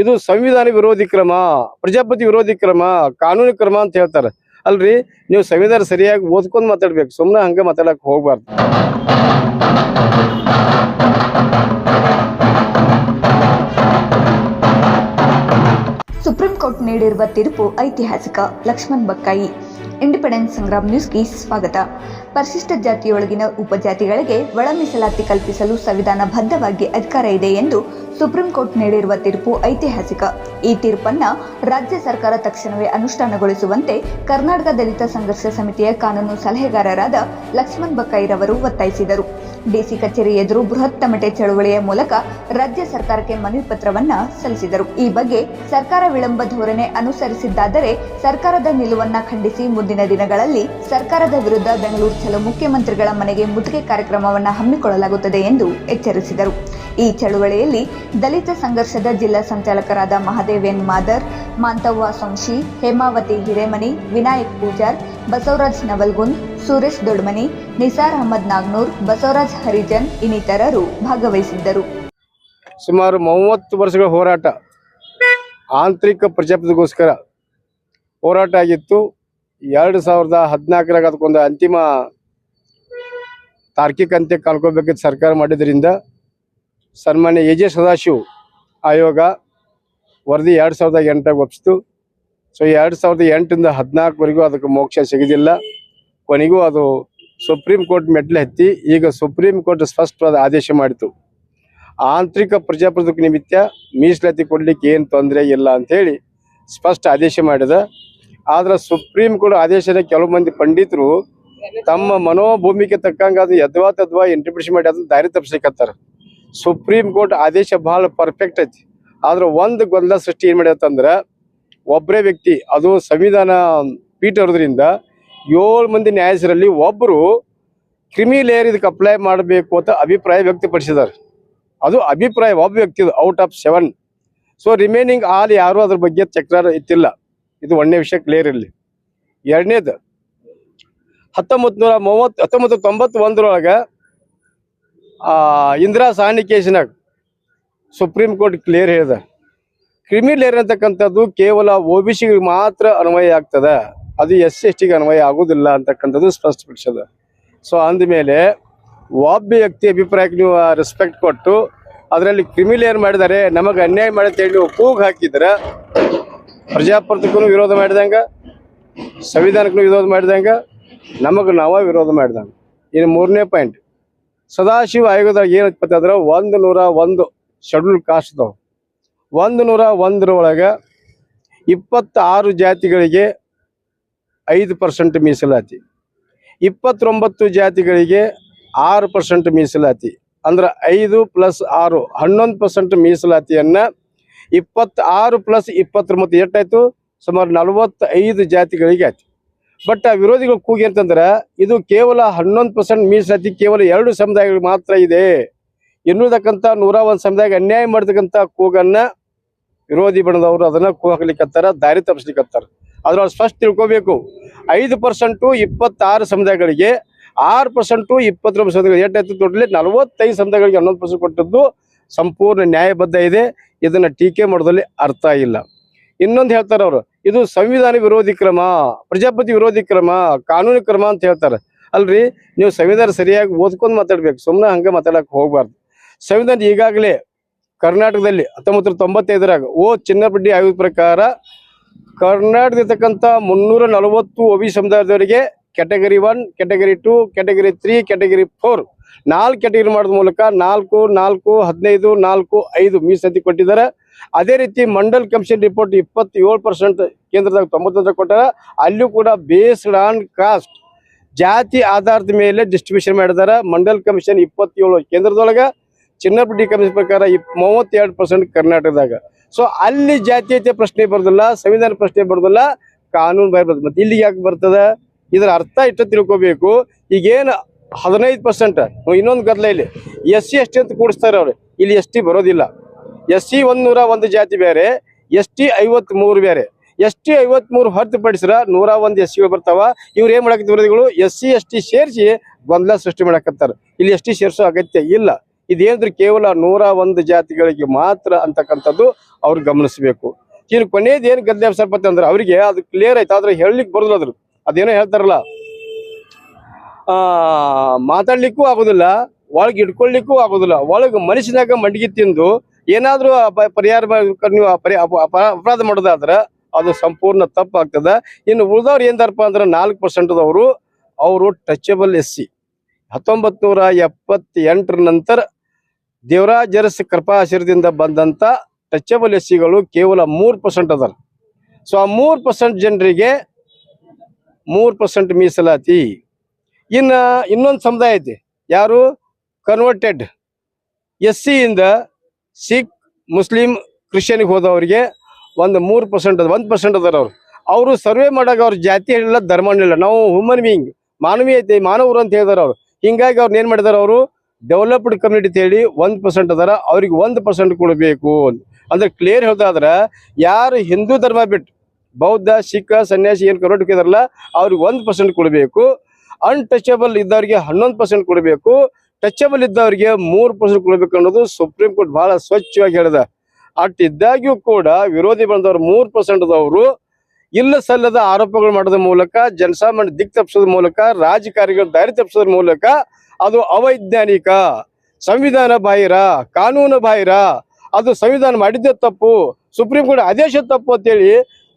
ಇದು ಸಂವಿಧಾನ ವಿರೋಧಿ ಕ್ರಮ, ಪ್ರಜಾಪತಿ ವಿರೋಧಿ ಕ್ರಮ, ಕಾನೂನು ಕ್ರಮ ಅಂತ ಹೇಳ್ತಾರೆ. ಅಲ್ರಿ, ನೀವು ಸಂವಿಧಾನ ಸರಿಯಾಗಿ ಓದ್ಕೊಂಡು ಮಾತಾಡ್ಬೇಕು ಸುಮ್ಮನೆ ಹಂಗೆ ಮಾತಾಡಕ್ಕೆ ಹೋಗ್ಬಾರ್ದು. ಸುಪ್ರೀಂ ಕೋರ್ಟ್ ನೀಡಿರುವ ತೀರ್ಪು ಐತಿಹಾಸಿಕ ಲಕ್ಷ್ಮಣ್ ಬಕ್ಕಾಯಿ. ಇಂಡಿಪೆಂಡೆನ್ಸ್ ಸಂಗ್ರಾಮ್ ನ್ಯೂಸ್ಗೆ ಸ್ವಾಗತ. ಪರಿಶಿಷ್ಟ ಜಾತಿಯೊಳಗಿನ ಉಪಜಾತಿಗಳಿಗೆ ಒಳ ಮೀಸಲಾತಿ ಕಲ್ಪಿಸಲು ಸಂವಿಧಾನಬದ್ಧವಾಗಿ ಅಧಿಕಾರ ಇದೆ ಎಂದು ಸುಪ್ರೀಂ ಕೋರ್ಟ್ ನೀಡಿರುವ ತೀರ್ಪು ಐತಿಹಾಸಿಕ. ಈ ತೀರ್ಪನ್ನ ರಾಜ್ಯ ಸರ್ಕಾರ ತಕ್ಷಣವೇ ಅನುಷ್ಠಾನಗೊಳಿಸುವಂತೆ ಕರ್ನಾಟಕ ದಲಿತ ಸಂಘರ್ಷ ಸಮಿತಿಯ ಕಾನೂನು ಸಲಹೆಗಾರರಾದ ಲಕ್ಷ್ಮಣ್ ಬಕ್ಕೈರವರು ಒತ್ತಾಯಿಸಿದರು. ಡಿಸಿ ಕಚೇರಿ ಎದುರು ಬೃಹತ್ ತಮಟೆ ಚಳವಳಿಯ ಮೂಲಕ ರಾಜ್ಯ ಸರ್ಕಾರಕ್ಕೆ ಮನವಿ ಪತ್ರವನ್ನ ಸಲ್ಲಿಸಿದರು. ಈ ಬಗ್ಗೆ ಸರ್ಕಾರ ವಿಳಂಬ ಧೋರಣೆ ಅನುಸರಿಸಿದ್ದಾದರೆ ಸರ್ಕಾರದ ನಿಲುವನ್ನ ಖಂಡಿಸಿ ಮುಂದಿನ ದಿನಗಳಲ್ಲಿ ಸರ್ಕಾರದ ವಿರುದ್ಧ ಬೆಂಗಳೂರು ಚಲೋ ಮುಖ್ಯಮಂತ್ರಿಗಳ ಮನೆಗೆ ಮುತ್ತಿಗೆ ಕಾರ್ಯಕ್ರಮವನ್ನು ಹಮ್ಮಿಕೊಳ್ಳಲಾಗುತ್ತದೆ ಎಂದು ಎಚ್ಚರಿಸಿದರು. ಈ ಚಳುವಳಿಯಲ್ಲಿ ದಲಿತ ಸಂಘರ್ಷದ ಜಿಲ್ಲಾ ಸಂಚಾಲಕರಾದ ಮಹಾದೇವ್ ಎನ್ ಮಾದರ್, ಮಾಂತವ್ವ ಸಂಶಿ, ಹೇಮಾವತಿ ಹಿರೇಮನಿ, ವಿನಾಯಕ್ ಪೂಜಾರ್, ಬಸವರಾಜ್ ನವಲ್ಗುಂದ್, ಸುರೇಶ್ ದೊಡ್ಮನಿ, ನಿಸಾರ್ ಅಹಮದ್ ನಾಗ್ನೂರ್, ಬಸವರಾಜ್ ಹರಿಜನ್ ಇನ್ನಿತರರು ಭಾಗವಹಿಸಿದ್ದರು. ಸುಮಾರು ಮೂವತ್ತು ವರ್ಷಗಳ ಹೋರಾಟ ಆಂತರಿಕ ಪ್ರಜಾಪತಿಗೋಸ್ಕರ ಹೋರಾಟ ಆಗಿತ್ತು. ಎರಡು ಸಾವಿರದ ಹದಿನಾಲ್ಕರಾಗ ಅದಕ್ಕೊಂದು ಅಂತಿಮ ತಾರ್ಕಿಕ ಅಂತ್ಯ ಕಾಲ್ಕೋಬೇಕಿದ್ದ ಸರ್ಕಾರ ಮಾಡಿದ್ರಿಂದ ಸನ್ಮಾನ್ಯ ಎ ಜೆ ಸದಾಶಿವ್ ಆಯೋಗ ವರದಿ ಎರಡು ಸಾವಿರದ ಎಂಟಾಗ ಒಪ್ಪಿಸ್ತು ಸೊ ಎರಡು ಸಾವಿರದ ಎಂಟರಿಂದ ಹದಿನಾಲ್ಕುವರೆಗೂ ಅದಕ್ಕೆ ಮೋಕ್ಷ ಸಿಗೋದಿಲ್ಲ. ಕೊನೆಗೂ ಅದು ಸುಪ್ರೀಂ ಕೋರ್ಟ್ ಮೆಟ್ಲು ಹತ್ತಿ ಈಗ ಸುಪ್ರೀಂ ಕೋರ್ಟ್ ಸ್ಪಷ್ಟವಾದ ಆದೇಶ ಮಾಡಿತು. ಆಂತರಿಕ ಪ್ರಜಾಪ್ರಭುತ್ವಕ್ಕೆ ನಿಮಿತ್ತ ಮೀಸಲಾತಿ ಕೊಡ್ಲಿಕ್ಕೆ ಏನು ತೊಂದರೆ ಇಲ್ಲ ಅಂಥೇಳಿ ಸ್ಪಷ್ಟ ಆದೇಶ ಮಾಡಿದ. ಆದರೆ ಸುಪ್ರೀಂ ಕೋರ್ಟ್ ಆದೇಶದ ಕೆಲವು ಮಂದಿ ಪಂಡಿತರು ತಮ್ಮ ಮನೋಭೂಮಿಗೆ ತಕ್ಕಂಗೆ ಅದು ಯದ್ವಾ ತದ್ವಾ ಇಂಟರ್ಪ್ರಿಷನ್ ಮಾಡಿ ಅದನ್ನ ದಾರಿ ತಪ್ಪಿಸ್ಲಿಕ್ಕತ್ತಾರ. ಸುಪ್ರೀಂ ಕೋರ್ಟ್ ಆದೇಶ ಬಹಳ ಪರ್ಫೆಕ್ಟ್ ಐತಿ. ಆದ್ರೆ ಒಂದು ಗೊಂದಲ ಸೃಷ್ಟಿ ಏನ್ ಮಾಡ್ಯತ್ತಂದ್ರ ಒಬ್ಬರೇ ವ್ಯಕ್ತಿ, ಅದು ಸಂವಿಧಾನ ಪೀಠ ಇರೋದ್ರಿಂದ ಏಳು ಮಂದಿ ನ್ಯಾಯಾಧೀಶರಲ್ಲಿ ಒಬ್ಬರು ಕ್ರಿಮಿ ಲೇಯರ್ ಇದಕ್ಕೆ ಅಪ್ಲೈ ಮಾಡಬೇಕು ಅಂತ ಅಭಿಪ್ರಾಯ ವ್ಯಕ್ತಪಡಿಸಿದ್ದಾರೆ ಅದು ಅಭಿಪ್ರಾಯ ಒಬ್ಬ ವ್ಯಕ್ತಿ out of seven so remaining all ಯಾರು ಅದ್ರ ಬಗ್ಗೆ ಚಕ್ರಾರ ಇತ್ತಿಲ್ಲ. ಇದು ಒಂದನೇ ವಿಷಯ ಕ್ಲಿಯರ್ ಇರಲಿ. ಎರಡನೇದು ಹತ್ತೊಂಬತ್ತು ನೂರ ಮೂವತ್ ಹತ್ತೊಂಬತ್ತು ತೊಂಬತ್ತೊಂದರೊಳಗೆ, ಆ, ಇಂದಿರಾ ಸಾಹನಿ ಕೇಸಿನಾಗ ಸುಪ್ರೀಂ ಕೋರ್ಟ್ ಕ್ಲಿಯರ್ ಹೇಳಿದ. ಕ್ರಿಮಿನಲ್ ಏರ್ ಅಂತಕ್ಕಂಥದ್ದು ಕೇವಲ ಒ ಬಿ ಮಾತ್ರ ಅನ್ವಯ ಆಗ್ತದ. ಅದು ಎಸ್ ಸಿ ಎಸ್ ಟಿಗೆ ಅನ್ವಯ ಆಗೋದಿಲ್ಲ ಅಂತಕ್ಕಂಥದ್ದು ಸ್ಪಷ್ಟಪಡಿಸದ ಸೊ ಅಂದಮೇಲೆ ಒಬ್ಬ ವ್ಯಕ್ತಿ ಅಭಿಪ್ರಾಯಕ್ಕೆ ನೀವು ರೆಸ್ಪೆಕ್ಟ್ ಕೊಟ್ಟು ಅದರಲ್ಲಿ ಕ್ರಿಮಿಲೇರ್ ಮಾಡಿದ್ದಾರೆ ನಮಗೆ ಅನ್ಯಾಯ ಮಾಡಿ ನೀವು ಕೂಗ್ ಹಾಕಿದ್ರೆ ಪ್ರಜಾಪ್ರಭುತ್ವಕ್ಕೂ ವಿರೋಧ ಮಾಡಿದಂಗ, ಸಂವಿಧಾನಕ್ಕೂ ವಿರೋಧ ಮಾಡಿದಂಗ ನಮಗೆ ನಾವ ವಿರೋಧ ಮಾಡಿದಂಗೆ ಇನ್ನು ಮೂರನೇ ಪಾಯಿಂಟ್ ಸದಾಶಿವ ಆಯೋಗದಾಗ ಏನೈತಿ ಅಂದ್ರೆ ಒಂದು ನೂರ ಒಂದು ಶೆಡ್ಯೂಲ್ ಕಾಸ್ಟ್ ಅದಾವ ಒಂದು ನೂರ ಒಂದರೊಳಗೆ ಇಪ್ಪತ್ತಾರು ಜಾತಿಗಳಿಗೆ ಐದು ಪರ್ಸೆಂಟ್ ಮೀಸಲಾತಿ. ಇಪ್ಪತ್ತೊಂಬತ್ತು ಜಾತಿಗಳಿಗೆ ಆರು ಪರ್ಸೆಂಟ್ ಮೀಸಲಾತಿ. ಅಂದ್ರೆ ಐದು ಪ್ಲಸ್ ಆರು, ಹನ್ನೊಂದು ಪರ್ಸೆಂಟ್ ಮೀಸಲಾತಿಯನ್ನ ಇಪ್ಪತ್ತಾರು ಪ್ಲಸ್ ಇಪ್ಪತ್ತೊಂಬತ್ತು ಎಷ್ಟಾಯ್ತು ಸುಮಾರು ನಲವತ್ತೈದು ಜಾತಿಗಳಿಗೆ ಆಯ್ತು. ಬಟ್ ವಿರೋಧಿಗಳು ಕೂಗಿ ಅಂತಂದ್ರೆ ಇದು ಕೇವಲ ಹನ್ನೊಂದು ಪರ್ಸೆಂಟ್ ಮೀಸಲಾತಿ, ಕೇವಲ ಎರಡು ಸಮುದಾಯಗಳಿಗೆ ಮಾತ್ರ ಇದೆ. ಎನ್ನುವುದಕ್ಕಂತ ನೂರ ಒಂದು ಸಮುದಾಯ ಅನ್ಯಾಯ ಮಾಡ್ತಕ್ಕಂಥ ಕೂಗನ್ನ ವಿರೋಧಿ ಬಣ್ಣದವರು ಅದನ್ನ ಕೂ ಹಾಕ್ಲಿಕ್ಕತ್ತಾರ ದಾರಿ ತಪ್ಪಿಸ್ಲಿಕ್ಕತ್ತಾರ. ಅದ್ರೊಳಗೆ ಸ್ಪಷ್ಟ ತಿಳ್ಕೊಬೇಕು. ಐದು ಪರ್ಸೆಂಟು ಇಪ್ಪತ್ತಾರು ಸಮುದಾಯಗಳಿಗೆ, ಆರು ಪರ್ಸೆಂಟು ಇಪ್ಪತ್ತೊಂಬತ್ತು ಸಮುದಾಯಗಳು ಎಂಟಾಯ್ತು ಟೋಟಲಿ ನಲವತ್ತೈದು ಸಮುದಾಯಗಳಿಗೆ ಹನ್ನೊಂದು ಪರ್ಸೆಂಟ್ ಕೊಟ್ಟದ್ದು ಸಂಪೂರ್ಣ ನ್ಯಾಯಬದ್ಧ ಇದೆ. ಇದನ್ನ ಟೀಕೆ ಮಾಡೋದ್ರಲ್ಲಿ ಅರ್ಥ ಇಲ್ಲ. ಇನ್ನೊಂದು ಹೇಳ್ತಾರೆ ಅವರು ಇದು ಸಂವಿಧಾನ ವಿರೋಧಿ ಕ್ರಮ, ಪ್ರಜಾಪತಿ ವಿರೋಧಿ ಕ್ರಮ, ಕಾನೂನು ಕ್ರಮ ಅಂತ ಹೇಳ್ತಾರೆ. ಅಲ್ರಿ, ನೀವು ಸಂವಿಧಾನ ಸರಿಯಾಗಿ ಓದ್ಕೊಂಡು ಮಾತಾಡ್ಬೇಕು ಸುಮ್ಮನೆ ಹಂಗೆ ಮಾತಾಡಕ್ಕೆ ಹೋಗ್ಬಾರ್ದು. ಸಂವಿಧಾನ ಈಗಾಗಲೇ ಕರ್ನಾಟಕದಲ್ಲಿ ಹತ್ತೊಂಬತ್ತು ತೊಂಬತ್ತೈದರಾಗ, ಓ ಚಿನ್ನಪಡ್ಡಿ ಆಯೋಗದ ಪ್ರಕಾರ ಕರ್ನಾಟಕದಲ್ಲಿರ್ತಕ್ಕಂಥ ಮುನ್ನೂರ ನಲವತ್ತು ಒ ಬಿ ಸಮುದಾಯದವರಿಗೆ category one category two category three category four ನಾಲ್ಕು ಕ್ಯಾಟಗರಿ ಮಾಡೋದ್ರ ಮೂಲಕ ನಾಲ್ಕು ನಾಲ್ಕು, ಹದಿನೈದು, ನಾಲ್ಕು, ಐದು ಮೀಸತಿ ಕೊಟ್ಟಿದ್ದಾರೆ. ಅದೇ ರೀತಿ ಮಂಡಲ್ ಕಮಿಷನ್ ರಿಪೋರ್ಟ್ ಇಪ್ಪತ್ತೇಳು ಪರ್ಸೆಂಟ್ ಕೇಂದ್ರದಾಗ ತೊಂಬತ್ತೊಂದು ಕೊಟ್ಟಾರ, ಅಲ್ಲೂ ಕೂಡ ಬೇಸ್ಡ್ ಆನ್ ಕಾಸ್ಟ್ ಜಾತಿ ಆಧಾರದ ಮೇಲೆ ಡಿಸ್ಟ್ರಿಬ್ಯೂಷನ್ ಮಾಡಿದಾರ. ಮಂಡಲ್ ಕಮಿಷನ್ ಇಪ್ಪತ್ತೇಳು ಕೇಂದ್ರದೊಳಗ, ಚಿನ್ನಪಟ್ಟಿ ಕಮಿಷನ್ ಪ್ರಕಾರ ಇಪ್, ಮೂವತ್ತೆರಡು ಪರ್ಸೆಂಟ್ ಕರ್ನಾಟಕದಾಗ. ಸೊ ಅಲ್ಲಿ ಜಾತೀಯತೆ ಪ್ರಶ್ನೆ ಬರೋದಿಲ್ಲ, ಸಂವಿಧಾನ ಪ್ರಶ್ನೆ ಬರೋದಿಲ್ಲ, ಕಾನೂನು ಬರ್ತದೆ. ಮತ್ತೆ ಇಲ್ಲಿಗೆ ಯಾಕೆ ಬರ್ತದ? ಇದರ ಅರ್ಥ ಇಷ್ಟ ತಿಳ್ಕೋಬೇಕು. ಈಗೇನು ಹದಿನೈದು ಪರ್ಸೆಂಟ್ ಇನ್ನೊಂದು ಗದ್ಲ ಇಲ್ಲಿ. ಎಸ್ ಸಿ ಅಂತ ಕೂಡಿಸ್ತಾರೆ ಅವ್ರು. ಇಲ್ಲಿ ಎಸ್ ಬರೋದಿಲ್ಲ. ಎಸ್ ಸಿ ಒಂದ್ ಒಂದು ಜಾತಿ ಬೇರೆ ಎಸ್ ಟಿ ಮೂರು ಬೇರೆ. ಎಸ್ ಐವತ್ ಮೂರು ಹೊರತುಪಡಿಸಿರ ನೂರ ಒಂದು ಎಸ್ ಸಿಗಳು ಬರ್ತಾವ. ಇವ್ರು ಏನ್ ಮಾಡಕತ್ತ ವಿರೋಧಿಗಳು ಎಸ್ ಸಿ, ಎಸ್ ಟಿ ಸೇರಿಸಿ ಗೊಂದಲ ಸೃಷ್ಟಿ ಮಾಡಕತ್ತಾರ. ಇಲ್ಲಿ ಎಸ್ ಟಿ ಸೇರಿಸೋ ಅಗತ್ಯ ಇಲ್ಲ. ಇದೇಂದ್ರೆ ಕೇವಲ ನೂರ ಒಂದು ಜಾತಿಗಳಿಗೆ ಮಾತ್ರ ಅಂತಕ್ಕಂಥದ್ದು ಅವ್ರು ಗಮನಿಸಬೇಕು. ಇನ್ನು ಕೊನೆಯದು ಏನು ಗದ್ದೆ ಸರ್ಪತ್ತೆ ಅಂದ್ರೆ ಅವರಿಗೆ ಅದು ಕ್ಲಿಯರ್ ಆಯ್ತು. ಆದ್ರೆ ಹೇಳಲಿಕ್ಕೆ ಬರೋದಿಲ್ಲ ಅದ್ರ. ಅದೇನೋ ಹೇಳ್ತಾರಲ್ಲ? ಆ, ಮಾತಾಡ್ಲಿಕ್ಕೂ ಆಗೋದಿಲ್ಲ, ಒಳಗೆ ಇಟ್ಕೊಳ್ಲಿಕ್ಕೂ ಆಗೋದಿಲ್ಲ. ಒಳಗೆ ಮನುಷ್ಯನಾಗ ಮಂಡಿಗೆ ತಿಂದು ಏನಾದ್ರೂ ಪರಿಹಾರ ನೀವು ಪರಿ- ಅಪ- ಅಪ- ಅಪರಾಧ ಮಾಡೋದಾದ್ರೆ ಅದು ಸಂಪೂರ್ಣ ತಪ್ಪಾಗ್ತದೆ. ಇನ್ನು ಉಳಿದವ್ರು ಏನಾರಪ್ಪ ಅಂದ್ರೆ ನಾಲ್ಕು ಪರ್ಸೆಂಟ್ದವರು ಅವರು ಟಚಬಲ್ ಎಸ್ ಸಿ ಹತ್ತೊಂಬತ್ ನೂರ ಎಪ್ಪತ್ತೆಂಟರ ನಂತರ ದೇವರಾಜರಸ್ ಕೃಪಾಶೀರದಿಂದ ಬಂದಂತ ಟಚಬಲ್ ಎಸ್ ಸಿಗಳು ಕೇವಲ ಮೂರು ಪರ್ಸೆಂಟ್ ಅದಾರ. ಸೊ ಆ ಮೂರು ಪರ್ಸೆಂಟ್ ಜನರಿಗೆ ಮೂರು ಪರ್ಸೆಂಟ್ ಮೀಸಲಾತಿ. ಇನ್ನ ಇನ್ನೊಂದು ಸಮುದಾಯ ಐತಿ. ಯಾರು? ಕನ್ವರ್ಟೆಡ್ ಎಸ್ ಸಿಯಿಂದ ಸಿಖ್, ಮುಸ್ಲಿಂ, ಕ್ರಿಶ್ಚಿಯನ್ಗೆ ಹೋದವರಿಗೆ ಒಂದು ಮೂರು ಪರ್ಸೆಂಟ್ ಅದ, ಒಂದು ಪರ್ಸೆಂಟ್ ಅದಾರ ಅವ್ರು. ಅವರು ಸರ್ವೆ ಮಾಡಾಗ ಅವ್ರ ಜಾತಿ ಹೇಳಿಲ್ಲ, ಧರ್ಮ ಹೇಳಿಲ್ಲ. ನಾವು ಹ್ಯೂಮನ್ ಬೀಯಿಂಗ್ ಮಾನವೀಯತೆ, ಮಾನವರು ಅಂತ ಹೇಳಿದಾರೆ ಅವ್ರು. ಹಿಂಗಾಗಿ ಅವ್ರನ್ನ ಏನ್ ಮಾಡಿದಾರೆ ಅವರು? ಡೆವಲಪ್ಡ್ ಕಮ್ಯುನಿಟಿ ಅಂತ ಹೇಳಿ ಒಂದ್ ಪರ್ಸೆಂಟ್ ಅದಾರ, ಅವ್ರಿಗೆ ಒಂದ್ ಪರ್ಸೆಂಟ್ ಕೊಡಬೇಕು ಅಂತ. ಅಂದ್ರೆ ಕ್ಲಿಯರ್ ಹೇಳ್ದಾದ್ರ, ಯಾರು ಹಿಂದೂ ಧರ್ಮ ಬಿಟ್ಟು ಬೌದ್ಧ, ಸಿಖ್, ಸನ್ಯಾಸಿ, ಏನ್ ಕರ್ನಾಟಕ ಇದಾರಲ್ಲ ಅವ್ರಿಗೆ ಒಂದ್ ಪರ್ಸೆಂಟ್ ಕೊಡಬೇಕು. ಅನ್ಟಚಬಲ್ ಇದ್ದವ್ರಿಗೆ ಹನ್ನೊಂದು ಪರ್ಸೆಂಟ್ ಕೊಡಬೇಕು. ಟಚಬಲ್ ಇದ್ದವ್ರಿಗೆ ಮೂರು ಪರ್ಸೆಂಟ್ ಕೊಡಬೇಕು ಅನ್ನೋದು ಸುಪ್ರೀಂ ಕೋರ್ಟ್ ಬಹಳ ಸ್ವಚ್ಛವಾಗಿ ಹೇಳಿದ. ಅಟ್ ಇದ್ದಾಗ್ಯೂ ಕೂಡ ವಿರೋಧಿ ಬಂದವರು ಮೂರು ಪರ್ಸೆಂಟ್ ದವರು ಇಲ್ಲ ಸಲ್ಲದ ಆರೋಪಗಳು ಮಾಡೋದ್ರ ಮೂಲಕ, ಜನಸಾಮಾನ್ಯ ದಿಕ್ ತಪ್ಪಿಸೋದ್ರ ಮೂಲಕ ರಾಜಕಾರಿಗಳು ದಾರಿ ತಪ್ಪಿಸೋದ್ರ ಮೂಲಕ ಅದು ಅವೈಜ್ಞಾನಿಕ. ಸಂವಿಧಾನ ಬಾಹಿರ, ಕಾನೂನು ಬಾಹಿರ, ಅದು ಸಂವಿಧಾನ ಮಾಡಿದ್ದೇ ತಪ್ಪು, ಸುಪ್ರೀಂ ಕೋರ್ಟ್ ಆದೇಶ ತಪ್ಪು ಅಂತೇಳಿ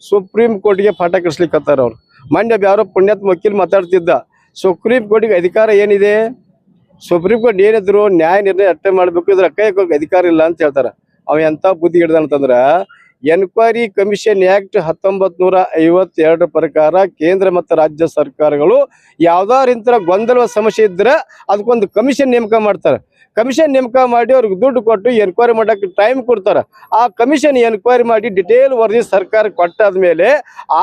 ಸುಪ್ರೀಂ ಕೋರ್ಟ್ಗೆ ಪಾಠ ಕಳಿಸ್ಲಿಕ್ಕತ್ತಾರ ಅವ್ರು. ಮೊನ್ನೆ ಯಾರೋ ಪುಣ್ಯಾತ್ಮ ವಕೀಲ್ ಮಾತಾಡ್ತಿದ್ದ, ಸುಪ್ರೀಂ ಕೋರ್ಟಿಗೆ ಅಧಿಕಾರ ಏನಿದೆ? ಸುಪ್ರೀಂ ಕೋರ್ಟ್ ಏನಿದ್ರು ನ್ಯಾಯ ನಿರ್ಣಯ ಅಟ್ಟೆ ಮಾಡಬೇಕು, ಇದ್ರ ಕೈ ಅಧಿಕಾರ ಇಲ್ಲ ಅಂತ ಹೇಳ್ತಾರ. ಅವ ಎಂತ ಬುದ್ಧಿ ಹಿಡ್ದಂತಂದ್ರ ಎನ್ಕ್ವೈರಿ ಕಮಿಷನ್ ಆಕ್ಟ್ ಹತ್ತೊಂಬತ್ ನೂರ ಐವತ್ತೆರಡರ ಪ್ರಕಾರ ಕೇಂದ್ರ ಮತ್ತು ರಾಜ್ಯ ಸರ್ಕಾರಗಳು ಯಾವ್ದಾರ ಇಂತರ ಗೊಂದಲ ಸಮಸ್ಯೆ ಇದ್ರೆ ಅದಕ್ಕೊಂದು ಕಮಿಷನ್ ನೇಮಕ ಮಾಡ್ತಾರೆ. ಕಮಿಷನ್ ನೇಮಕ ಮಾಡಿ ಅವ್ರಿಗೆ ದುಡ್ಡು ಕೊಟ್ಟು ಎನ್ಕ್ವೈರಿ ಮಾಡಕ್ಕೆ ಟೈಮ್ ಕೊಡ್ತಾರ. ಆ ಕಮಿಷನ್ ಎನ್ಕ್ವೈರಿ ಮಾಡಿ ಡಿಟೇಲ್ ವರದಿ ಸರ್ಕಾರ ಕೊಟ್ಟಾದ್ಮೇಲೆ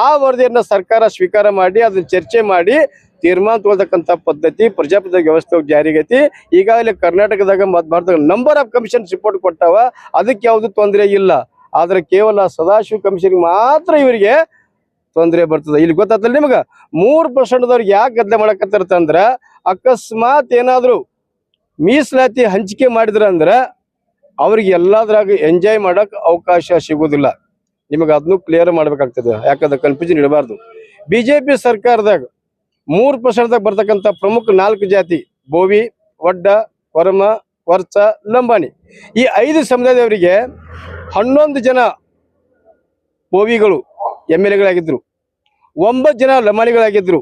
ಆ ವರದಿಯನ್ನ ಸರ್ಕಾರ ಸ್ವೀಕಾರ ಮಾಡಿ, ಅದನ್ನ ಚರ್ಚೆ ಮಾಡಿ ತೀರ್ಮಾನ ತಗೊಳ್ತಕ್ಕಂಥ ಪದ್ಧತಿ ಪ್ರಜಾಪ್ರಭುತ್ವ ವ್ಯವಸ್ಥೆ ಜಾರಿಗೈತಿ ಈಗಾಗಲೇ ಕರ್ನಾಟಕದಾಗ ಮತ್ತು ಭಾರತದಾಗ ನಂಬರ್ ಆಫ್ ಕಮಿಷನ್ ರಿಪೋರ್ಟ್ ಕೊಟ್ಟಾವ. ಅದಕ್ಕೆ ಯಾವುದು ತೊಂದರೆ ಇಲ್ಲ. ಆದ್ರೆ ಕೇವಲ ಸದಾಶಿವ ಕಮಿಷನ್ ಮಾತ್ರ ಇವರಿಗೆ ತೊಂದರೆ ಬರ್ತದೆ. ಇಲ್ಲಿ ಗೊತ್ತಾತಲ್ಲ ನಿಮಗೆ? ಮೂರ್ ಪರ್ಸೆಂಟ್ದವ್ರಿಗೆ ಯಾಕೆ ಗದ್ದಲ ಮಾಡಕತ್ತಿರ್ತಂದ್ರೆ ಅಕಸ್ಮಾತ್ ಏನಾದ್ರು ಮೀಸಲಾತಿ ಹಂಚಿಕೆ ಮಾಡಿದ್ರ ಅಂದ್ರ ಅವ್ರಿಗೆ ಎಲ್ಲದ್ರಾಗ ಎಂಜಾಯ್ ಮಾಡಕ್ ಅವಕಾಶ ಸಿಗೋದಿಲ್ಲ. ನಿಮಗೆ ಅದನ್ನು ಕ್ಲಿಯರ್ ಮಾಡ್ಬೇಕಾಗ್ತದೆ. ಯಾಕಂದ್ರೆ ಕನ್ಫ್ಯೂಷನ್ ಇಡಬಾರ್ದು. ಬಿಜೆಪಿ ಸರ್ಕಾರದಾಗ ಮೂರ್ ಪರ್ಸೆಂಟ್ದಾಗ ಬರ್ತಕ್ಕಂಥ ಪ್ರಮುಖ ನಾಲ್ಕು ಜಾತಿ, ಬೋವಿ ಒಡ್ಡ ಕೊರಮ ವರ್ಚ, ಲಂಬಾಣಿ. ಈ ಐದು ಸಮುದಾಯದವರಿಗೆ ಹನ್ನೊಂದು ಜನ ಬೋವಿಗಳು ಎಂ ಎಲ್ ಎಗಳಾಗಿದ್ರು. ಒಂಬತ್ತು ಜನ ಲಂಬಾಣಿಗಳಾಗಿದ್ರು.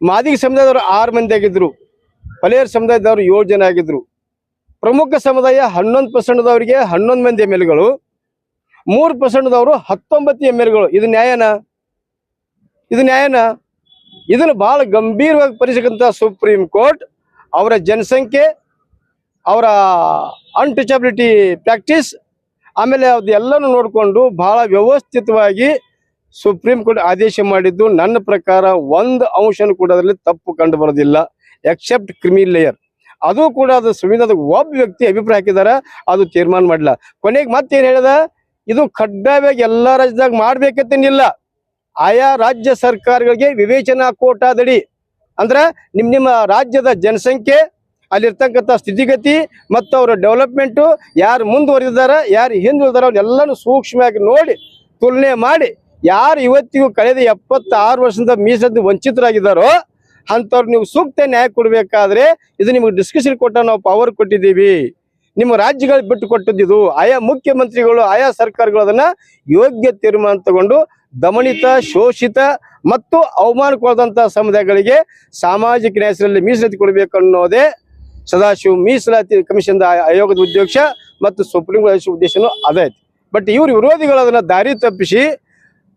ಮಾದಿಗ ಸಮುದಾಯದವರು ಆರು ಮಂದಿ ಆಗಿದ್ರು ಪಲೇರ್ ಸಮುದಾಯದವರು ಏಳು ಜನ ಆಗಿದ್ರು. ಪ್ರಮುಖ ಸಮುದಾಯ ಹನ್ನೊಂದು ಪರ್ಸೆಂಟ್ದವರಿಗೆ ಹನ್ನೊಂದು ಮಂದಿ ಎಂ ಎಲ್ಗಳು ಮೂರು ಪರ್ಸೆಂಟ್ದವರು ಹತ್ತೊಂಬತ್ತು ಎಂ ಗಳು ಇದು ನ್ಯಾಯನಾ? ಇದು ನ್ಯಾಯನಾ? ಇದನ್ನು ಬಹಳ ಗಂಭೀರವಾಗಿ ಪರಿಸಕ್ಕಂತ ಸುಪ್ರೀಂ ಕೋರ್ಟ್ ಅವರ ಜನಸಂಖ್ಯೆ, ಅವರ ಅನ್ಟಚಬಿಲಿಟಿ ಪ್ರಾಕ್ಟೀಸ್ ಆಮೇಲೆ ಅದೆಲ್ಲನೂ ನೋಡಿಕೊಂಡು ಬಹಳ ವ್ಯವಸ್ಥಿತವಾಗಿ ಸುಪ್ರೀಂ ಕೋರ್ಟ್ ಆದೇಶ ಮಾಡಿದ್ದು ನನ್ನ ಪ್ರಕಾರ ಒಂದು ಅಂಶನೂ ಕೂಡ ಅದರಲ್ಲಿ ತಪ್ಪು ಕಂಡು ಬರೋದಿಲ್ಲ ಎಕ್ಸೆಪ್ಟ್ ಕ್ರಿಮಿ ಲೇಯರ್ ಅದು ಕೂಡ ಅದು ಸಂವಿಧಾನದ ಒಬ್ಬ ವ್ಯಕ್ತಿ ಅಭಿಪ್ರಾಯ ಹಾಕಿದಾರೆ ಅದು ತೀರ್ಮಾನ ಮಾಡಲ್ಲ ಕೊನೆಗೆ ಮತ್ತೇನು ಹೇಳಿದ, ಇದು ಕಡ್ಡಾಯವಾಗಿ ಎಲ್ಲ ರಾಜ್ಯದಾಗ ಮಾಡ್ಬೇಕಂತೇನಿಲ್ಲ ಆಯಾ ರಾಜ್ಯ ಸರ್ಕಾರಗಳಿಗೆ ವಿವೇಚನಾ ಕೋಟಾದಡಿ ಅಂದ್ರೆ ನಿಮ್ ನಿಮ್ಮ ರಾಜ್ಯದ ಜನಸಂಖ್ಯೆ, ಅಲ್ಲಿರ್ತಕ್ಕಂಥ ಸ್ಥಿತಿಗತಿ ಮತ್ತು ಅವರ ಡೆವಲಪ್ಮೆಂಟು ಯಾರು ಮುಂದುವರೆದಿದ್ದಾರೆ ಯಾರು ಹಿಂದುಳಿದಾರ ಅವನ್ನೆಲ್ಲನೂ ಸೂಕ್ಷ್ಮವಾಗಿ ನೋಡಿ ತುಲನೆ ಮಾಡಿ ಯಾರು ಇವತ್ತಿಗೂ ಕಳೆದ ಎಪ್ಪತ್ತಾರು ವರ್ಷದಿಂದ ಮೀಸಲಿಂದ ವಂಚಿತರಾಗಿದ್ದಾರೋ ಅಂಥವ್ರು ನೀವು ಸೂಕ್ತ ನ್ಯಾಯ ಕೊಡಬೇಕಾದ್ರೆ ಇದು ನಿಮಗೆ ಡಿಸ್ಕಷನ್ ಕೊಟ್ಟ ನಾವು ಪವರ್ ಕೊಟ್ಟಿದ್ದೀವಿ. ನಿಮ್ಮ ರಾಜ್ಯಗಳು ಬಿಟ್ಟು ಕೊಟ್ಟಿದ್ದು ಆಯಾ ಮುಖ್ಯಮಂತ್ರಿಗಳು, ಆಯಾ ಸರ್ಕಾರಗಳು ಅದನ್ನು ಯೋಗ್ಯ ತೀರ್ಮಾನ ತಗೊಂಡು ದಮನಿತ, ಶೋಷಿತ ಮತ್ತು ಅವಮಾನಕ್ಕೊಳದಂತಹ ಸಮುದಾಯಗಳಿಗೆ ಸಾಮಾಜಿಕ ನ್ಯಾಯದಲ್ಲಿ ಮೀಸಲಾತಿ ಕೊಡಬೇಕು ಅನ್ನೋದೇ ಸದಾಶಿವ ಮೀಸಲಾತಿ ಕಮಿಷನ್ ಆಯೋಗದ ಉದ್ದೇಶ ಮತ್ತು ಸುಪ್ರೀಂ ಕೋರ್ಟ್ ಉದ್ದೇಶನೂ ಅದೇ ಬಟ್ ಇವ್ರ ವಿರೋಧಿಗಳು ಅದನ್ನ ದಾರಿ ತಪ್ಪಿಸಿ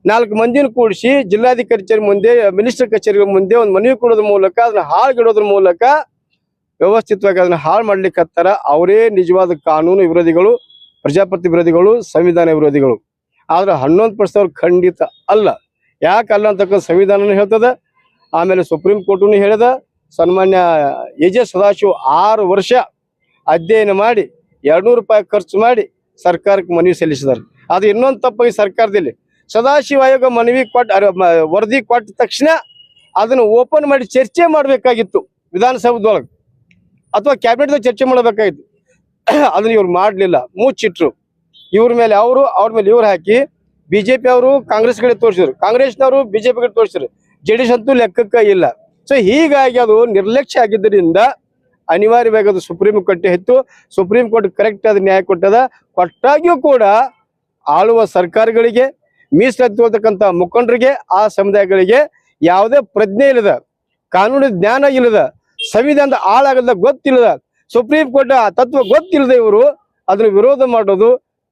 ನಾಲ್ಕು ಮಂದಿನ ಕೂಡಿಸಿ ಜಿಲ್ಲಾಧಿಕಾರಿ ಕಚೇರಿ ಮುಂದೆ, ಮಿನಿಸ್ಟರ್ ಕಚೇರಿ ಮುಂದೆ ಒಂದು ಮನವಿ ಕೊಡೋದ್ರ ಮೂಲಕ ಅದನ್ನ ಹಾಳುಗಿಡೋದ್ರ ಮೂಲಕ ವ್ಯವಸ್ಥಿತವಾಗಿ ಅದನ್ನ ಹಾಳು ಮಾಡ್ಲಿಕ್ಕೆ ಹತ್ತಾರ. ಅವರೇ ನಿಜವಾದ ಕಾನೂನು ವಿರೋಧಿಗಳು ಪ್ರಜಾಪ್ರತಿ ವಿರೋಧಿಗಳು ಸಂವಿಧಾನ ವಿರೋಧಿಗಳು. ಆದ್ರೆ ಹನ್ನೊಂದು ಪರ್ಸೆಂಟ್ ಖಂಡಿತ ಅಲ್ಲ. ಯಾಕೆ ಅಲ್ಲ ಅಂತಕ್ಕಂಥ ಸಂವಿಧಾನನೂ ಹೇಳ್ತದ, ಆಮೇಲೆ ಸುಪ್ರೀಂ ಕೋರ್ಟು ಹೇಳಿದೆ ಸನ್ಮಾನ್ಯ ಎ ಜೆ ಸದಾಶಿವ ಆರು ವರ್ಷ ಅಧ್ಯಯನ ಮಾಡಿ ಎರಡ್ನೂರು ರೂಪಾಯಿ ಖರ್ಚು ಮಾಡಿ ಸರ್ಕಾರಕ್ಕೆ ಮನವಿ ಸಲ್ಲಿಸಿದಾರೆ. ಅದು ಇನ್ನೊಂದು ತಪ್ಪಾಗಿ ಸರ್ಕಾರದಲ್ಲಿ. ಸದಾಶಿವ ಆಯೋಗ ಮನವಿ ಕೊಟ್ಟು ವರದಿ ಕೊಟ್ಟ ತಕ್ಷಣ ಅದನ್ನು ಓಪನ್ ಮಾಡಿ ಚರ್ಚೆ ಮಾಡಬೇಕಾಗಿತ್ತು ವಿಧಾನಸೌಧದೊಳಗೆ. ಅಥವಾ ಕ್ಯಾಬಿನೆಟ್ದಾಗ ಚರ್ಚೆ ಮಾಡಬೇಕಾಗಿತ್ತು. ಅದನ್ನ ಇವ್ರು ಮಾಡಲಿಲ್ಲ. ಮುಚ್ಚಿಟ್ರು. ಇವ್ರ ಮೇಲೆ ಅವರು, ಅವ್ರ ಮೇಲೆ ಇವ್ರು ಹಾಕಿ ಬಿಜೆಪಿ ಅವರು ಕಾಂಗ್ರೆಸ್ ಕಡೆ ತೋರಿಸಿದ್ರು. ಕಾಂಗ್ರೆಸ್ನವರು ಬಿಜೆಪಿ ಕಡೆ ತೋರಿಸಿದ್ರು ಜೆ ಡಿ ಎಸ್ ಅಂತೂ ಲೆಕ್ಕಕ್ಕೆ ಇಲ್ಲ. ಸೊ ಹೀಗಾಗಿ ಅದು ನಿರ್ಲಕ್ಷ್ಯ ಆಗಿದ್ದರಿಂದ ಅನಿವಾರ್ಯವಾಗಿ ಅದು ಸುಪ್ರೀಂ ಕೋರ್ಟ್ ಹೆತ್ತು. ಸುಪ್ರೀಂ ಕೋರ್ಟ್ ಕರೆಕ್ಟ್ ಆದ ನ್ಯಾಯ ಕೊಟ್ಟದ. ಕೊಟ್ಟಾಗಿಯೂ ಕೂಡ ಆಳುವ ಸರ್ಕಾರಗಳಿಗೆ ಮೀಸಲಾತಿ ಹೋಗ್ತಕ್ಕಂಥ ಮುಖಂಡರಿಗೆ, ಆ ಸಮುದಾಯಗಳಿಗೆ ಯಾವುದೇ ಪ್ರಜ್ಞೆ ಇಲ್ಲದ, ಕಾನೂನು ಜ್ಞಾನ ಇಲ್ಲದ, ಸಂವಿಧಾನದ ಆಳಾಗದ ಗೊತ್ತಿಲ್ಲದ ಸುಪ್ರೀಂ ಕೋರ್ಟ್ ಆ ತತ್ವ ಗೊತ್ತಿಲ್ಲದೆ ಇವರು ಅದನ್ನು ವಿರೋಧ ಮಾಡೋದು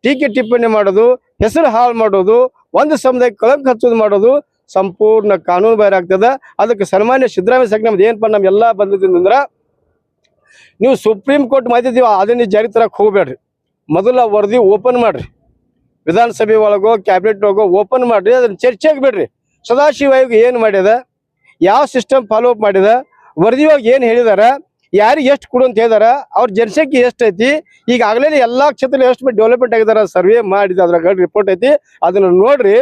ಟೀಕೆ ಟಿಪ್ಪಣಿ ಮಾಡೋದು, ಹೆಸರು ಹಾಳು ಮಾಡೋದು, ಒಂದು ಸಮುದಾಯಕ್ಕೆ ಕಳಂಕ ಹಚ್ಚೋದು ಮಾಡೋದು ಸಂಪೂರ್ಣ ಕಾನೂನು ಬಾಹಿರ ಆಗ್ತದ. ಅದಕ್ಕೆ ಸನ್ಮಾನ್ಯ ಸಿದ್ದರಾಮಯ್ಯ ಸಾಹೇಬ್ ನಮ್ದು ಏನಪ್ಪ ಎಲ್ಲಾ ಅಂದ್ರ ನೀವು ಸುಪ್ರೀಂ ಕೋರ್ಟ್ ಮಾತಿದ್ದೀವಿ ಅದನ್ನ ಜಾರಿ ತರಕ್ ಹೋಗ್ಬೇಡ್ರಿ. ಮೊದಲ ವರದಿ ಓಪನ್ ಮಾಡ್ರಿ. ವಿಧಾನಸಭೆ ಒಳಗೋ, ಕ್ಯಾಬಿನೆಟ್ ಒಳಗೋ ಓಪನ್ ಮಾಡ್ರಿ, ಅದನ್ನ ಚರ್ಚೆಗೆ ಬಿಡ್ರಿ. ಸದಾಶಿವ ಆಯೋಗ ಏನು ಮಾಡ್ಯದ ಯಾವ ಸಿಸ್ಟಮ್ ಫಾಲೋ ಅಪ್ ಮಾಡಿದ ವರದಿ ಒಳಗೆ ಏನ್ ಹೇಳಿದಾರ ಯಾರಿಗೆ ಎಷ್ಟು ಕೊಡು ಅಂತ ಹೇಳಿದಾರ, ಅವ್ರ ಜನಸಂಖ್ಯೆ ಎಷ್ಟು ಐತಿ, ಈಗಾಗಲೇ ಎಲ್ಲಾ ಕ್ಷೇತ್ರ ಎಷ್ಟು ಡೆವಲಪ್ಮೆಂಟ್ ಆಗಿದಾರ ಸರ್ವೆ ಮಾಡಿದ ಅದ್ರಾಗ ರಿಪೋರ್ಟ್ ಐತಿ. ಅದನ್ನ ನೋಡ್ರಿ.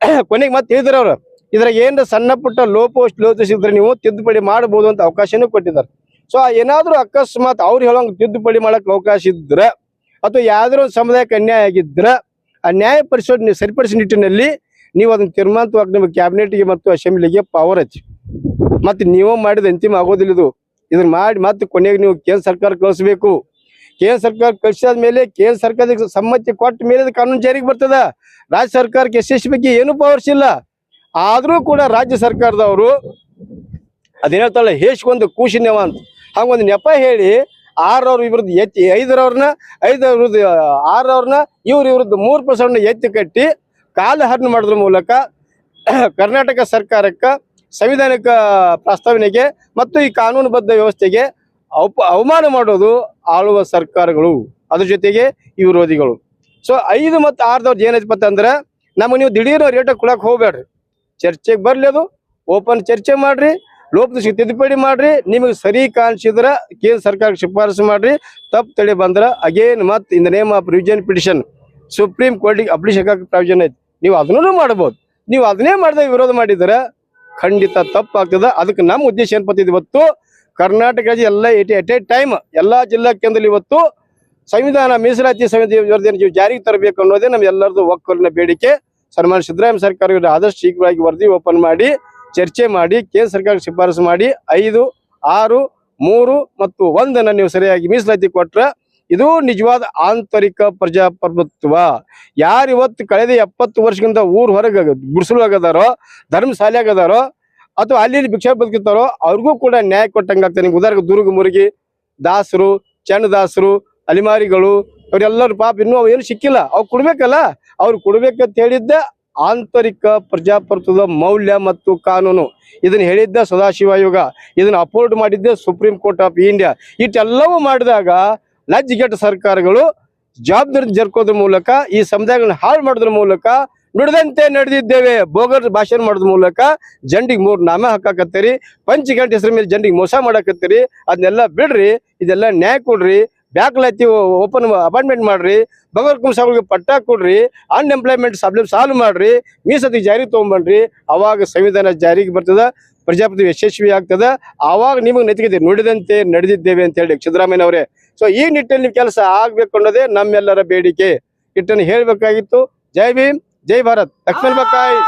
ಕೊನೆಗೆ ಮತ್ತೆ ಹೇಳಿದಾರ ಅವ್ರು, ಇದ್ರಾಗ ಏನ್ ಸಣ್ಣ ಪುಟ್ಟ ಲೋ ಪೋಸ್ಟ್ ಲೋ ಇದ್ರೆ ನೀವು ತಿದ್ದುಪಡಿ ಮಾಡಬಹುದು ಅಂತ ಅವಕಾಶನೂ ಕೊಟ್ಟಿದ್ದಾರೆ ಸೊ ಏನಾದ್ರೂ ಅಕಸ್ಮಾತ್ ಅವ್ರು ಹೇಳೋಂಗ್ ತಿದ್ದುಪಡಿ ಮಾಡಕ್ ಅವಕಾಶ ಇದ್ರ, ಅಥವಾ ಯಾವ್ದಾದ್ರು ಸಮುದಾಯಕ್ಕೆ ಅನ್ಯಾಯ ಆಗಿದ್ರ, ಆ ನ್ಯಾಯ ಪರಿಶೋಧನೆ ಸರಿಪಡಿಸಿದ ನಿಟ್ಟಿನಲ್ಲಿ ನೀವು ಅದನ್ನ ತೀರ್ಮಾನವಾಗಿ ನಿಮ್ಮ ಕ್ಯಾಬಿನೆಟ್ಗೆ ಮತ್ತು ಅಸೆಂಬ್ಲಿಗೆ ಪವರ್ ಐತಿ ಮತ್ತೆ ನೀವು ಮಾಡಿದ ಅಂತಿಮ ಆಗೋದಿಲ್ಲ ಇದು. ಇದನ್ನ ಮಾಡಿ ಮತ್ತೆ ಕೊನೆಗೆ ನೀವು ಕೇಂದ್ರ ಸರ್ಕಾರ ಕಳಿಸ್ಬೇಕು. ಕೇಂದ್ರ ಸರ್ಕಾರ ಕಳಿಸಿದ ಮೇಲೆ ಕೇಂದ್ರ ಸರ್ಕಾರಕ್ಕೆ ಸಮ್ಮತಿ ಕೊಟ್ಟ ಮೇಲೆ ಕಾನೂನು ಜಾರಿಗೆ ಬರ್ತದ. ರಾಜ್ಯ ಸರ್ಕಾರಕ್ಕೆ ಎಸ್ ಬಗ್ಗೆ ಏನು ಪವರ್ಸ್ ಇಲ್ಲ. ಆದರೂ ಕೂಡ ರಾಜ್ಯ ಸರ್ಕಾರದವರು ಅದೇನ್ ಹೇಸ್ಕೊಂಡು ಕೂಶಿನ್ಯವ ಅಂತ. ಹಂಗೊಂದು ನೆಪ ಹೇಳಿ ಆರವ್ರ ಇವ್ರದ್ದು ಎತ್ತಿ, ಐದರವ್ರನ್ನ ಐದವ್ರದ್ದು ಆರವ್ರನ್ನ ಇವ್ರ ಇವ್ರದ್ದು ಮೂರು ಪರ್ಸೆಂಟ್ನ ಎತ್ತಿ ಕಟ್ಟಿ, ಕಾಲು ಹರಣ ಮಾಡೋದ್ರ ಮೂಲಕ ಕರ್ನಾಟಕ ಸರ್ಕಾರಕ್ಕ ಸಂವಿಧಾನಿಕ ಪ್ರಸ್ತಾವನೆಗೆ ಮತ್ತು ಈ ಕಾನೂನುಬದ್ಧ ವ್ಯವಸ್ಥೆಗೆ ಅವಮಾನ ಮಾಡೋದು ಆಳುವ ಸರ್ಕಾರಗಳು. ಅದ್ರ ಜೊತೆಗೆ ಈ ವಿರೋಧಿಗಳು. ಸೊ ಐದು ಮತ್ತು ಆರ್ದವ್ರದ್ದು ಏನೈತಪ್ಪ ಅಂದ್ರೆ ನಮಗೆ ನೀವು ದಿಢೀರ್ ರೇಟ್ ಕೊಡಕ್ಕೆ ಹೋಗ್ಬೇಡ್ರಿ. ಚರ್ಚೆಗೆ ಬರಲಿ ಅದು. ಓಪನ್ ಚರ್ಚೆ ಮಾಡ್ರಿ. ಲೋಪದ ತಿದ್ದುಪಡಿ ಮಾಡ್ರಿ. ನಿಮಗೆ ಸರಿ ಕಾಣಿಸಿದ್ರೆ ಕೇಂದ್ರ ಸರ್ಕಾರಕ್ಕೆ ಶಿಫಾರಸು ಮಾಡ್ರಿ. ತಪ್ಪು ತಡೆ ಬಂದ್ರೆ ಅಗೇನ್ ಮತ್ತೆ in name of revision petition supreme ಕೋರ್ಟಿಗೆ ಅಪ್ಲಿಕೇಶನ್ ಪ್ರಾವಿಷನ್ ಐತಿ. ನೀವು ಅದನ್ನೂ ಮಾಡ್ಬೋದು. ನೀವು ಅದನ್ನೇ ಮಾಡಿದಾಗ ವಿರೋಧ ಮಾಡಿದ್ರೆ ಖಂಡಿತ ತಪ್ಪಾಗ್ತದೆ. ಅದಕ್ಕೆ ನಮ್ಮ ಉದ್ದೇಶ ಏನ್ಪತ್ತಿದೆ ಇವತ್ತು? ಕರ್ನಾಟಕ ರಾಜ್ಯ ಎಲ್ಲ ಎಟ್ ಎಟ್ ಎ ಟೈಮ್ ಎಲ್ಲಾ ಜಿಲ್ಲಾ ಕೇಂದ್ರದಲ್ಲಿ ಇವತ್ತು ಸಂವಿಧಾನ ಮೀಸಲಾತಿ ಸಂವಿಧಾನ ಜಾರಿಗೆ ತರಬೇಕು ಅನ್ನೋದೇ ನಮ್ಮ ಎಲ್ಲರದು ಒಕ್ಕಲಿನ ಬೇಡಿಕೆ. ಸನ್ಮಾನ ಸಿದ್ದರಾಮಯ್ಯ ಸರ್ಕಾರ ಆದಷ್ಟು ಶೀಘ್ರವಾಗಿ ವರದಿ ಓಪನ್ ಮಾಡಿ, ಚರ್ಚೆ ಮಾಡಿ, ಕೇಂದ್ರ ಸರ್ಕಾರಕ್ಕೆ ಶಿಫಾರಸು ಮಾಡಿ, ಐದು, ಆರು, ಮೂರು ಮತ್ತು ಒಂದನ್ನು ನೀವು ಸರಿಯಾಗಿ ಮೀಸಲಾತಿ ಕೊಟ್ರ ಇದು ನಿಜವಾದ ಆಂತರಿಕ ಪ್ರಜಾಪ್ರಭುತ್ವ. ಯಾರು ಇವತ್ತು ಕಳೆದ ಎಪ್ಪತ್ತು ವರ್ಷಕ್ಕಿಂತ ಊರ್ ಹೊರಗೆ ಗುಡಿಸಲುವಾಗದಾರೋ ಧರ್ಮಶಾಲೆಯಾಗ ಅದಾರೋ ಅಥವಾ ಅಲ್ಲಿ ಭಿಕ್ಷೆ ಬದುಕಿರ್ತಾರೋ, ಅವ್ರಿಗೂ ಕೂಡ ನ್ಯಾಯ ಕೊಟ್ಟಂಗೆ ಆಗ್ತದೆ ನಿಮ್ಗೆ ಉದಾಹರಣೆಗೆ ದುರ್ಗ ಮುರುಗಿ, ದಾಸರು, ಚನ್ನದಾಸರು, ಅಲಿಮಾರಿಗಳು ಅವರೆಲ್ಲರೂ ಪಾಪ ಇನ್ನೂ ಏನು ಸಿಕ್ಕಿಲ್ಲ. ಅವ್ರು ಕೊಡ್ಬೇಕಲ್ಲ. ಅವ್ರು ಕೊಡ್ಬೇಕಂತ ಹೇಳಿದ್ದ ಆಂತರಿಕ ಪ್ರಜಾಪ್ರಭುತ್ವದ ಮೌಲ್ಯ ಮತ್ತು ಕಾನೂನು. ಇದನ್ನು ಹೇಳಿದ್ದ ಸದಾಶಿವ ಆಯೋಗ. ಇದನ್ನ ಅಪೋರ್ಟ್ ಮಾಡಿದ್ದೆ ಸುಪ್ರೀಂ ಕೋರ್ಟ್ ಆಫ್ ಇಂಡಿಯಾ. ಇಟ್ಟೆಲ್ಲವೂ ಮಾಡಿದಾಗ ಲಜ್ಜಿಗೆಟ್ಟ ಸರ್ಕಾರಗಳು ಜವಾಬ್ದಾರಿ ಜರ್ಕೋದ್ರ ಮೂಲಕ ಈ ಸಮುದಾಯಗಳನ್ನ ಹಾಳು ಮಾಡೋದ್ರ ಮೂಲಕ ನುಡಿದಂತೆ ನಡೆದಿದ್ದೇವೆ. ಬೋಗರ್ ಭಾಷಣ ಮಾಡೋದ್ರ ಮೂಲಕ ಜಂಡಿಗೆ ಮೂರ್ ನಾಮ ಹಾಕಾಕತ್ತೀರಿ. ಪಂಚಗಂಟೆ ಹೆಸರು ಮೇಲೆ ಜಂಡಿಗೆ ಮೋಸ ಮಾಡಾಕತ್ತೀರಿ. ಅದನ್ನೆಲ್ಲ ಬಿಡ್ರಿ. ಇದೆಲ್ಲ ನ್ಯಾಯ ಕೊಡ್ರಿ. ಬ್ಯಾಕ್ಲಾತಿ ಓಪನ್ ಅಪಾಯಿಂಟ್ಮೆಂಟ್ ಮಾಡ್ರಿ. ಬಗರ್ ಕುಂಸಾಗಳಿಗೆ ಪಟ್ಟ ಕೊಡ್ರಿ. ಅನ್ಎಂಪ್ಲಾಯ್ಮೆಂಟ್ ಪ್ರಾಬ್ಲಮ್ ಸಾಲ್ವ್ ಮಾಡ್ರಿ. ಮೀಸತಿ ಜಾರಿ ತೊಗೊಂಡ್ಬನ್ರಿ ಅವಾಗ ಸಂವಿಧಾನ ಜಾರಿಗೆ ಬರ್ತದ. ಪ್ರಜಾಪತಿ ಯಶಸ್ವಿ ಆಗ್ತದ ಆವಾಗ ನಿಮಗೆ ನೈತಿಕತೆ ನುಡಿದಂತೆ ನಡೆದಿದ್ದೇವೆ ಅಂತ ಹೇಳಿ ಸಿದ್ದರಾಮಯ್ಯ ಅವರೇ ಸೊ ಈ ನಿಟ್ಟಿನಲ್ಲಿ ಕೆಲಸ ಆಗ್ಬೇಕು ಅನ್ನೋದೇ ನಮ್ಮೆಲ್ಲರ ಬೇಡಿಕೆ. ಇಟ್ಟನ್ನು ಹೇಳ್ಬೇಕಾಗಿತ್ತು, ಜೈ ಭೀಮ್, ಜೈ ಭಾರತ್. ಲಕ್ಷ್ಮಣ್ ಬಕ್ಕಾಯ್.